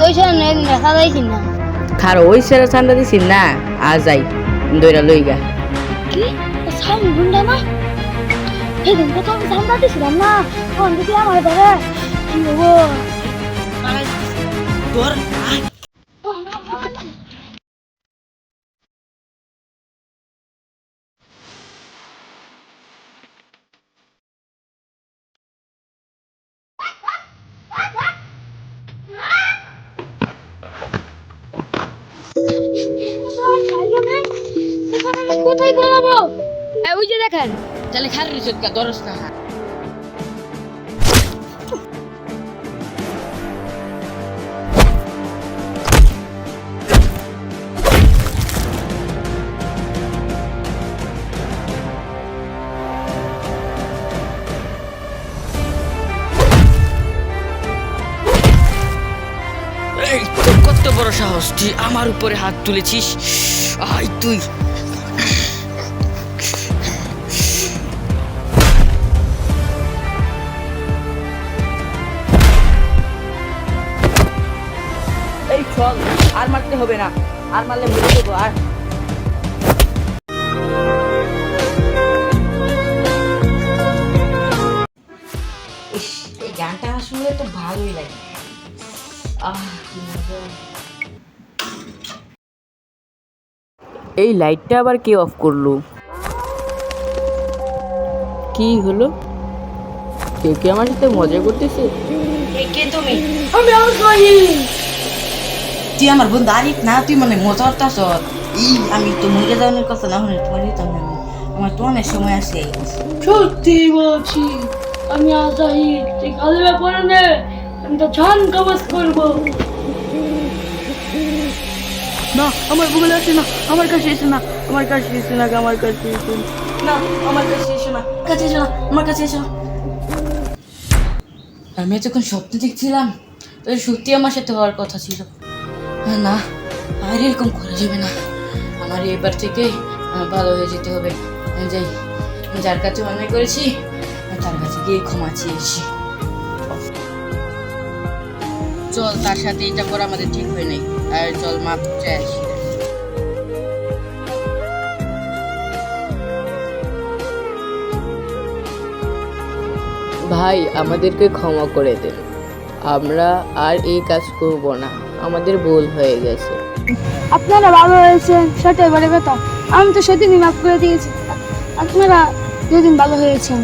দেখা যাইছি না। খার ওই সেরা চান্দা দিছি না? আ যাই দইরা লই গা। কি? সামনে গুন্ডা না? এদিন তো আমি জানতে দিছিলাম না। ফোন দিছি আমার ধরে কি হব তোর কোথায় ওই যে দেখেন। তাহলে খার রিসুত কা দরস না কত বড় সাহস তুই আমার উপরে হাত তুলেছিস? আই তুই। চল আর মারতে হবে না। আর মারলে মরে দেবো আর এই গানটা শুনলে তো ভালোই লাগে। আহ এই লাইটটা আবার কে অফ করল? কি হলো? কে কি আমার সাথে মজা করতেছে? কে তুমি? আমি তুই আমার বন্ধু আরিফ না তুই মানে মজা করতেছ ই আমি তো মরে যাওয়ার কথা না হলে তোমার দিতাম না আমি। আমার তো অনেক সময় আছে সত্যি বলছি আমি আজাহিদ তুই কালে ব্যাপারে নে আমি তো জান কবজ করব না আমার গুগলে আছে না আমার কাছে এসে না আমার কাছে এসে না আমার কাছে এসে না। না আমার কাছে এসো না কাছে এসো না আমার কাছে এসো আমি যখন স্বপ্ন দেখছিলাম সত্যি আমার সাথে হওয়ার কথা ছিল না, আর এরকম যাবে না। আমার এবার থেকে ভালো হয়ে যেতে হবে। যাই যার কাছে অন্যায় করেছি, তার কাছে গিয়ে ক্ষমা চেয়েছি। চল, তার সাথে এটা করা আমাদের ঠিক হয় নাই। আর চল, মাপ আসি ভাই, আমাদেরকে ক্ষমা করে দেন। আমরা আর এই কাজ করব না। আমাদের ভুল হয়ে গেছে। আপনারা ভালো হয়েছেন সেটাই বড় কথা আমি তো সেদিনই মাফ করে দিয়েছি। আপনারা যেদিন ভালো হয়েছেন।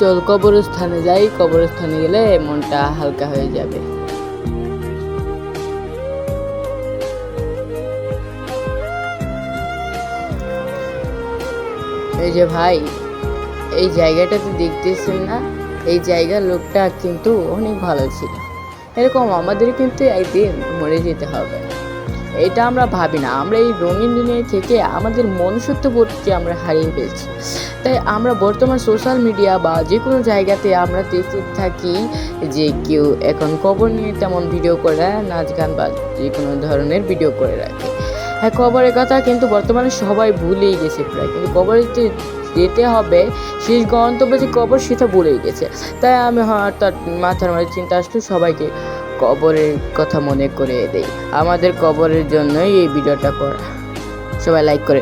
চল কবরস্থানে যাই কবরস্থানে গেলে মনটা হালকা হয়ে যাবে। এই যে ভাই এই জায়গাটাতে দেখতেছেন না? এই জায়গার লোকটা কিন্তু অনেক ভালো ছিল। এরকম আমাদের কিন্তু একদিন মরে যেতে হবে। এটা আমরা ভাবি না। আমরা এই রঙিন দুনিয়া থেকে আমাদের মনুষ্যত্ব বোধকে আমরা হারিয়ে ফেলছি। তাই আমরা বর্তমান সোশ্যাল মিডিয়া বা যে কোনো জায়গাতে আমরা দেখতে থাকি যে কেউ এখন কবর নিয়ে তেমন ভিডিও করে নাচ গান বা যে কোনো ধরনের ভিডিও করে রাখে। হ্যাঁ কবরের কথা কিন্তু বর্তমানে সবাই ভুলেই গেছে প্রায়। কিন্তু কবরে যে যেতে হবে, শেষ গন্তব্য যে কবর, সেটা ভুলেই গেছে। তাই আমি হঠাৎ মাথার মাঝে চিন্তা আসলো, সবাইকে কবরের কথা মনে করে দেই। আমাদের কবরের জন্যই এই ভিডিওটা করা। সবাই লাইক করে